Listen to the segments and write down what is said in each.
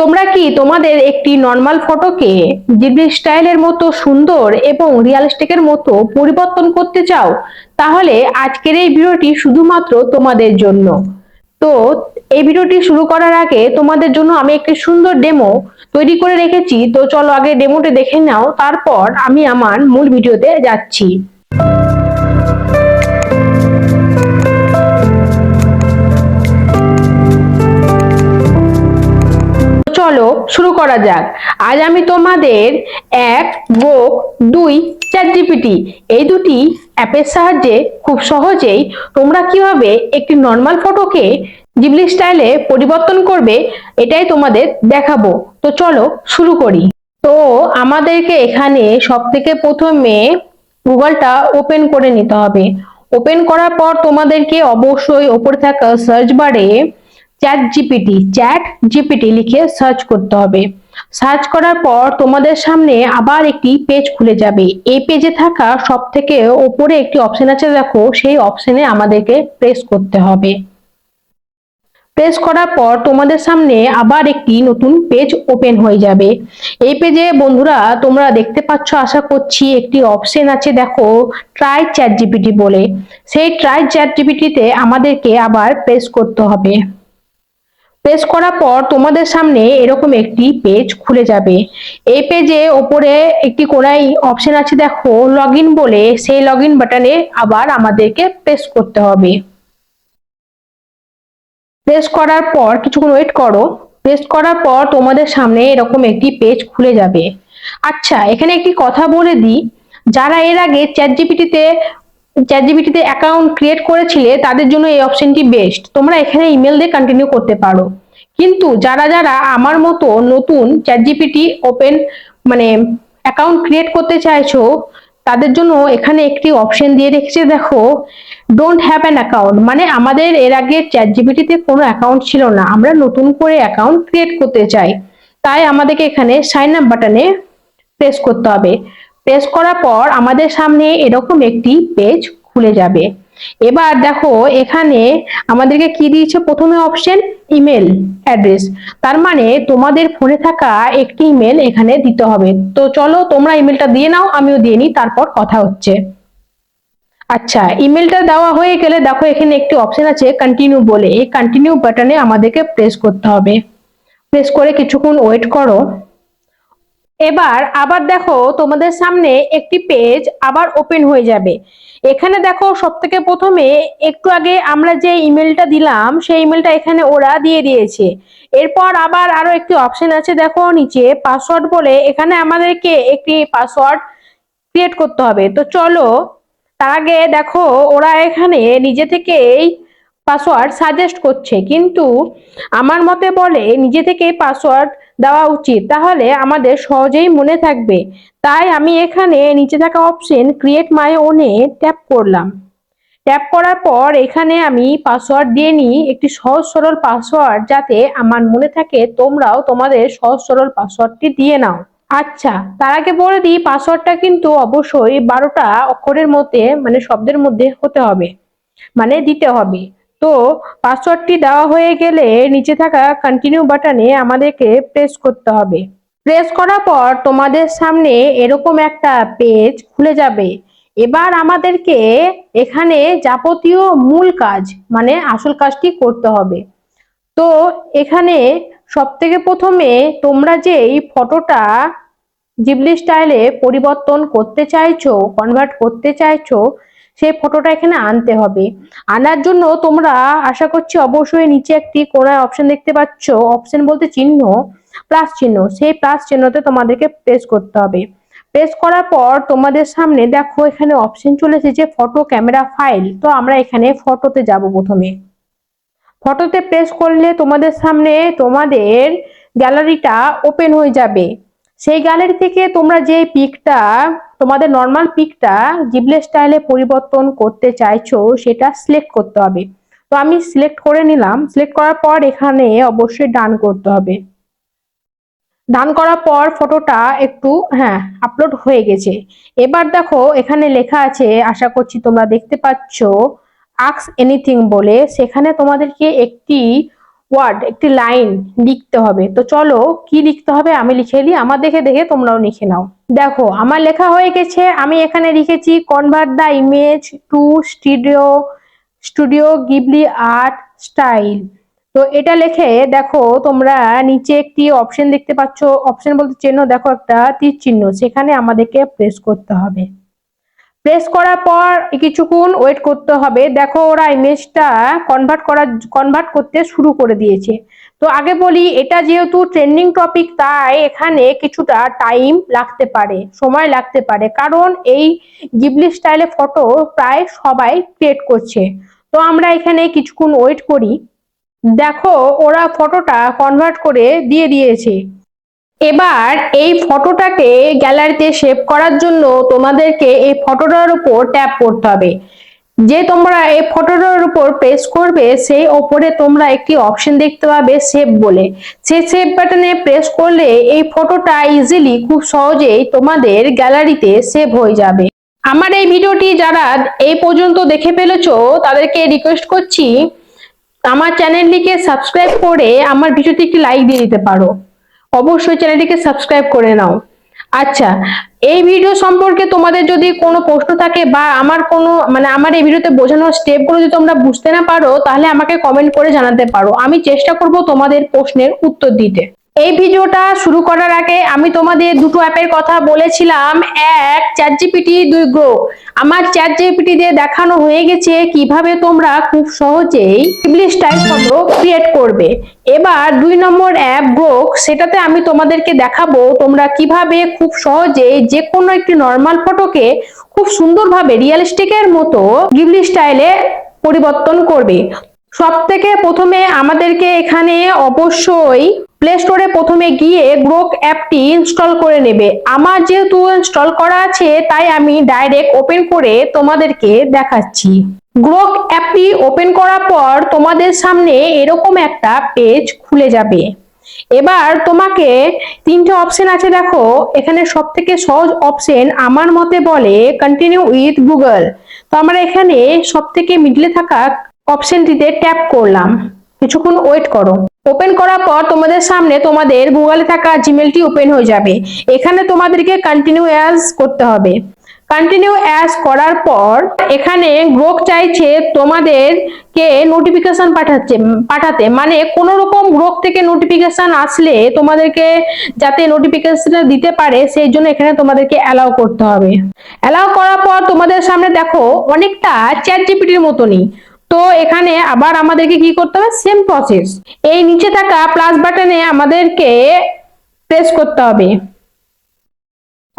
তোমরা কি তোমাদের একটি নর্মাল ফটোকে জিবলি স্টাইলের মতো সুন্দর এবং রিয়ালিস্টিকের মতো পরিবর্তন করতে চাও? তাহলে আজকের এই ভিডিওটি শুধুমাত্র তোমাদের জন্য। তো এই ভিডিওটি শুরু করার আগে তোমাদের জন্য আমি একটি সুন্দর ডেমো তৈরি করে রেখেছি। তো চলো আগে ডেমোটি দেখে নাও, তারপর আমি আমার মূল ভিডিওতে যাচ্ছি। শুরু করা যাক। আজ আমি তোমাদের এক গোক দুই চ্যাট জিপিটি এই দুটি অ্যাপের সাহায্যে খুব সহজেই তোমরা কীভাবে একটি নর্মাল ফটোকে জিবলি স্টাইলে পরিবর্তন করবে এটাই তোমাদের দেখাবো। তো চলো শুরু করি। তো আমাদেরকে এখানে সব থেকে প্রথমে গুগলটা ওপেন করে নিতে হবে। ওপেন করার পর তোমাদেরকে অবশ্যই ওপরে থাকা সার্চ বারে চ্যাট জিপিটি চ্যাট জিপিটি লিখে সার্চ করতে হবে। সার্চ করার পর তোমাদের সামনে আবার একটি পেজ খুলে যাবে। এই পেজে থাকা সব থেকে ওপরে একটি অপশন আছে, দেখো, সেই অপশনে আমাদেরকে প্রেস করতে হবে। প্রেস করার পর তোমাদের সামনে আবার একটি নতুন পেজ ওপেন হয়ে যাবে। এই পেজে বন্ধুরা, তোমরা দেখতে পাচ্ছ, আশা করছি একটি অপশন আছে, দেখো ট্রাই চ্যাট জিপিটি বলে। সেই ট্রাই চ্যাট জিপিটিতে আমাদেরকে আবার প্রেস করতে হবে। প্রেস করার পর তোমাদের সামনে এরকম একটি পেজ খুলে যাবে। এই পেজে ওপরে একটি কোনায় অপশন আছে, দেখো লগ বলে সেই লগ বাটনে আবার আমাদেরকে প্রেস করতে হবে। প্রেস করার পর কিছুক্ষণ ওয়েট করো। প্রেস করার পর তোমাদের সামনে এরকম একটি পেজ খুলে যাবে। আচ্ছা এখানে একটি কথা বলে দিই। যারা এর আগে চ্যাট জিপিটিতে চ্যাট জিপিটিতে অ্যাকাউন্ট ক্রিয়েট করেছিলে, তাদের জন্য এই অপশনটি বেস্ট তোমরা এখানে ইমেল দিয়ে কন্টিনিউ করতে পারো। কিন্তু যারা যারা আমার মতো নতুন চ্যাট জিপিটি ওপেন মানে অ্যাকাউন্ট ক্রিয়েট করতে চাইছো, তাদের জন্য এখানে একটি অপশন দিয়ে রেখেছে, দেখো ডোন্ট হ্যাভ অ্যান অ্যাকাউন্ট মানে আমাদের এর আগে চ্যাট জিপিটিতে কোনো অ্যাকাউন্ট ছিল না। আমরা নতুন করে অ্যাকাউন্ট ক্রিয়েট করতে চাই। তাই আমাদেরকে এখানে সাইন আপ বাটনে প্রেস করতে হবে। প্রেস করার পর আমাদের সামনে এরকম একটি পেজ খুলে যাবে। এবার দেখো, এখানে আমাদেরকে কি দিয়েছে? প্রথমে অপশন ইমেল অ্যাড্রেস তার মানে তোমাদের ফোনে থাকা একটি ইমেল এখানে দিতে হবে। তো চলো, তোমরা ইমেলটা দিয়ে নাও, আমিও দিয়ে নিই, তারপর কথা হচ্ছে। আচ্ছা ইমেলটা দেওয়া হয়ে গেলে দেখো, এখানে একটি অপশন আছে কন্টিনিউ বলে। এই কন্টিনিউ বাটনে আমাদেরকে প্রেস করতে হবে। প্রেস করে কিছুক্ষণ ওয়েট করো। এবার আবার দেখো তোমাদের সামনে একটি পেজ আবার ওপেন হয়ে যাবে। এখানে দেখো সব থেকে প্রথমে একটু আগে আমরা যে ইমেলটা দিলাম, সেই ইমেলটা এখানে ওরা দিয়ে দিয়েছে। এরপর আবার আরও একটি অপশন আছে দেখো নিচে পাসওয়ার্ড বলে, এখানে আমাদেরকে একটি পাসওয়ার্ড ক্রিয়েট করতে হবে। তো চলো, তার আগে দেখো ওরা এখানে নিজে থেকেই পাসওয়ার্ড সাজেস্ট করছে। কিন্তু আমার মতে বলে নিজে থেকেই পাসওয়ার্ড দেওয়া উচিত। তাহলে আমাদের সহজেই মনে থাকবে। তাই আমি এখানে নিচে থাকা option create my own tap করলাম। ট্যাপ করার পর এখানে আমি পাসওয়ার্ড দিয়ে নিই একটি সহজ সরল পাসওয়ার্ড যাতে আমার মনে থাকে তোমরাও তোমাদের সহজ সরল পাসওয়ার্ডটি দিয়ে নাও। আচ্ছা তার আগে বলে দিই পাসওয়ার্ডটা কিন্তু অবশ্যই বারোটা অক্ষরের মধ্যে মানে শব্দের মধ্যে হতে হবে। মানে দিতে হবে। তো পাসওয়ার্ডটি দেওয়া হয়ে গেলে নিচে থাকা কন্টিনিউ বাটনে আমাদেরকে প্রেস করতে হবে। প্রেস করার পর তোমাদের সামনে এরকম একটা পেজ খুলে যাবে। এবার আমাদেরকে এখানে যাবতীয় মূল কাজ মানে আসল কাজটি করতে হবে। তো এখানে সব থেকে প্রথমে তোমরা যে এই ফটোটা জিবলি স্টাইলে পরিবর্তন করতে চাইছো কনভার্ট করতে চাইছো সেই ফটোটা এখানে আনতে হবে। আনার জন্য তোমরা আশা করছি অবশ্যই নিচে একটি কোনায় অপশন দেখতে পাচ্ছ। অপশন বলতে চিহ্ন প্লাস চিহ্ন। সেই প্লাস চিহ্নতে তোমাদেরকে প্রেস করতে হবে। প্রেস করার পর তোমাদের সামনে দেখো এখানে অপশন চলে এসেছে ফটো ক্যামেরা ফাইল তো আমরা এখানে ফটোতে যাব প্রথমে। ফটোতে প্রেস করলে তোমাদের সামনে তোমাদের গ্যালারিটা ওপেন হয়ে যাবে। সেই গ্যালারি থেকে তোমরা যে পিকটা তোমাদের নর্মাল পিকটা জিবলে স্টাইলে পরিবর্তন করতে চাইছো, সেটা সিলেক্ট করতে হবে। তো আমি সিলেক্ট করে নিলাম। সিলেক্ট করার পর এখানে অবশ্যই ডান করতে হবে। ডান করার পর ফটোটা একটু হ্যাঁ আপলোড হয়ে গেছে। এবার দেখো, এখানে লেখা আছে, আশা করছি তোমরা দেখতে পাচ্ছ আক্স এনিথিং বলে। সেখানে তোমাদেরকে একটি ওয়ার্ড একটি লাইন লিখতে হবে। তো চলো, কি লিখতে হবে? আমি লিখে দিই আমার দেখে দেখে তোমরাও লিখে নাও। দেখো, আমার লেখা হয়ে গেছে, আমি এখানে লিখেছি convert the image to studio studio Ghibli art style তো এটা লিখে, দেখো, তোমরা নিচে একটি অপশন দেখতে পাচ্ছ অপশন বলতে চিহ্ন, দেখো একটা তীর চিহ্ন, সেখানে আমাদেরকে প্রেস করতে হবে। প্রেস করার পর কিছুক্ষণ ওয়েট করতে হবে। দেখো ওরা ইমেজটা কনভার্ট করা কনভার্ট করতে শুরু করে দিয়েছে। তো আগে বলি, এটা যেহেতু ট্রেন্ডিং টপিক তাই এখানে কিছুটা টাইম লাগতে পারে, সময় লাগতে পারে। কারণ এই গিবলি স্টাইলে ফটো প্রায় সবাই ক্রিয়েট করছে। তো আমরা এখানে কিছুক্ষণ ওয়েট করি। দেখো, ওরা ফটোটা কনভার্ট করে দিয়ে দিয়েছে। এবার এই ফটোটাকে গ্যালারিতে সেভ করার জন্য তোমাদেরকে এই ফটোটার উপর ট্যাপ করতে হবে। যে তোমরা এই ফটোটার উপর প্রেস করবে, সেই ওপরে তোমরা একটি অপশন দেখতে পাবে সেভ বলে। সেই সেভ বাটনে প্রেস করলে এই ফটোটা ইজিলি খুব সহজেই তোমাদের গ্যালারিতে সেভ হয়ে যাবে। আমার এই ভিডিওটি যারা এই পর্যন্ত দেখে ফেলেছো, তাদেরকে রিকোয়েস্ট করছি, আমার চ্যানেলটিকে সাবস্ক্রাইব করে আমার ভিডিওতে একটি লাইক দিয়ে দিতে পারো। অবশ্যই চ্যানেলটিকে সাবস্ক্রাইব করে নাও। আচ্ছা এই ভিডিও সম্পর্কে তোমাদের যদি কোনো প্রশ্ন থাকে বা আমার কোনো মানে আমার এই ভিডিওতে বোঝানোর স্টেপগুলো যদি তোমরা বুঝতে না পারো, তাহলে আমাকে কমেন্ট করে জানাতে পারো। আমি চেষ্টা করব তোমাদের প্রশ্নের উত্তর দিতে। এই ভিডিওটা শুরু করার আগে আমি তোমাদের দুটো অ্যাপের কথা বলেছিলাম। এক চ্যাট জিপিটি দুই গ্রো আমার চ্যাট জিপিটি দিয়ে দেখানো হয়ে গেছে কীভাবে তোমরা খুব সহজেই টিবলি স্টাইল ফটো ক্রিয়েট করবে। এবার দুই নম্বর অ্যাপ গ্রোক সেটাতে আমি তোমাদেরকে দেখাবো তোমরা কীভাবে খুব সহজেই যে কোনো একটি নর্মাল ফটোকে খুব সুন্দরভাবে রিয়েলিস্টিকের মতো গিবলি স্টাইলে পরিবর্তন করবে। সব থেকে প্রথমে আমাদেরকে এখানে অবশ্যই প্লে স্টোরে প্রথমে গিয়ে গ্রোক অ্যাপটি ইনস্টল করে নেবে। আমার যেহেতু ইনস্টল করা আছে, তাই আমি ডাইরেক্ট ওপেন করে তোমাদেরকে দেখাচ্ছি। গ্রোক অ্যাপটি ওপেন করার পর তোমাদের সামনে এরকম একটা পেজ খুলে যাবে। এবার তোমাকে তিনটে অপশন আছে দেখো। এখানে সব থেকে সহজ অপশন আমার মতে বলে কন্টিনিউ উইথ গুগল তো আমরা এখানে সব থেকে মিডলে থাকা অপশনটিতে ট্যাপ করলাম। কিছুক্ষণ ওয়েট করো। ওপেন করার পর তোমাদের সামনে তোমাদের গুগলে থাকা জিমেলটি ওপেন হয়ে যাবে। এখানে তোমাদেরকে কন্টিনিউ অ্যাজ করতে হবে। কন্টিনিউ অ্যাজ করার পর এখানে গ্রোক চাইছে তোমাদেরকে নোটিফিকেশন পাঠাচ্ছে, পাঠাতে। মানে কোন রকম গ্রোক থেকে নোটিফিকেশন আসলে তোমাদেরকে যাতে নোটিফিকেশন দিতে পারে, সেই জন্য এখানে তোমাদেরকে অ্যালাউ করতে হবে। অ্যালাউ করার পর তোমাদের সামনে দেখো, অনেকটা চ্যাট জিপিটির মতনই। তো এখানে আবার আমাদেরকে কি করতে হবে? সেম প্রসেস এই নিচে থাকা প্লাস বাটনে আমাদেরকে প্রেস করতে হবে।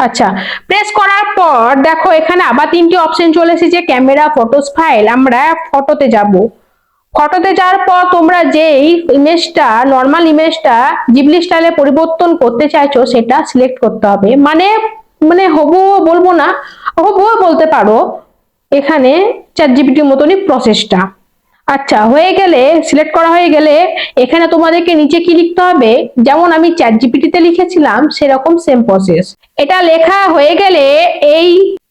আচ্ছা প্রেস করার পর দেখো এখানে আবার তিনটি অপশন চলে এসেছে ক্যামেরা ফটোস ফাইল আমরা ফটোতে যাব। ফটোতে যাওয়ার পর তোমরা যেই ইমেজটা নর্মাল ইমেজটা জিবলি স্টাইলে পরিবর্তন করতে চাইছো, সেটা সিলেক্ট করতে হবে। মানে মানে হবু বলব না, হবুও বলতে পারো। এখানে চ্যাট জিপিটির মতনই প্রসেসটা আচ্ছা হয়ে গেলে সিলেক্ট করা হয়ে গেলে এখানে তোমাদেরকে নিচে কি লিখতে হবে? যেমন আমি চ্যাট জিপিটিতে লিখেছিলাম, সেরকম সেম প্রসেস এটা লেখা হয়ে গেলে এই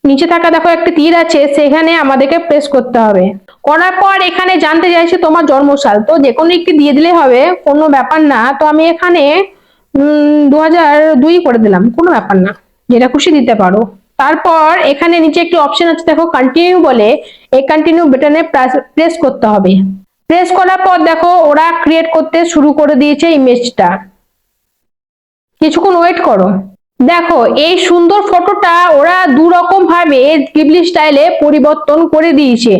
নিচে থাকা দেখো একটা তীর আছে, সেখানে আমাদেরকে প্রেস করতে হবে। করার পর এখানে জানতে চাইছে তোমার জন্মসাল। তো যে কোনো একটি দিয়ে দিলে হবে, কোনো ব্যাপার না। তো আমি এখানে দু হাজার দুই করে দিলাম। কোনো ব্যাপার না। যেটা খুশি দিতে পারো। তারপর এখানে নিচে একটি অপশন আছে, দেখো কন্টিনিউ বলে, এই কন্টিনিউ বাটনে প্রেস করতে হবে। প্রেস করার পর দেখো ওরা ক্রিয়েট করতে শুরু করে দিয়েছে ইমেজটা কিছুক্ষণ ওয়েট করো। দেখো এই সুন্দর ফটোটা ওরা দু রকম ভাবে গিবলি স্টাইলে পরিবর্তন করে দিয়েছে।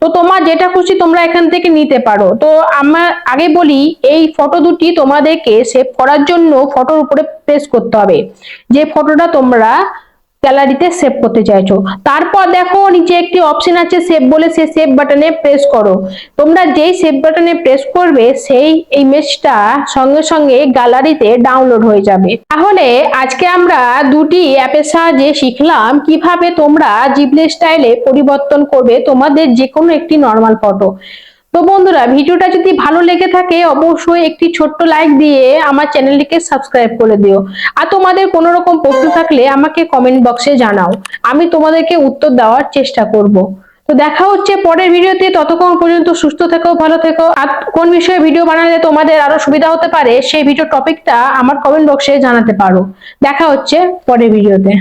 তো তোমার যেটা খুশি তোমরা এখান থেকে নিতে পারো। তো আমার আগে বলি, এই ফটো দুটি তোমাদেরকে সেভ করার জন্য ফটোর উপরে প্রেস করতে হবে। যে ফটোটা তোমরা গ্যালারিতে সেভ করতে চাইছো। তারপর দেখো, নিচে একটি অপশন আছে সেভ বলে সেই সেভ বাটনে প্রেস করো। তোমরা যেই সেভ বাটনে প্রেস করবে, সেই ইমেজটা সঙ্গে সঙ্গে গ্যালারিতে ডাউনলোড হয়ে যাবে। তাহলে আজকে আমরা দুটি অ্যাপের সাহায্যে শিখলাম কীভাবে তোমরা জিবলে স্টাইলে পরিবর্তন করবে তোমাদের যে কোনো একটি নর্মাল ফটো তো বন্ধুরা, ভিডিওটা যদি ভালো লেগে থাকে, অবশ্যই একটি ছোট্ট লাইক দিয়ে আমার চ্যানেলটিকে সাবস্ক্রাইব করে দিও। আর তোমাদের কোনো রকম প্রশ্ন থাকলে আমাকে কমেন্ট বক্সে জানাও। আমি তোমাদেরকে উত্তর দেওয়ার চেষ্টা করব। তো দেখা হচ্ছে পরের ভিডিওতে। ততক্ষণ পর্যন্ত সুস্থ থেকো, ভালো থেকো। আর কোন বিষয়ে ভিডিও বানালে তোমাদের আরও সুবিধা হতে পারে, সেই ভিডিও টপিকটা আমার কমেন্ট বক্সে জানাতে পারো। দেখা হচ্ছে পরের ভিডিওতে।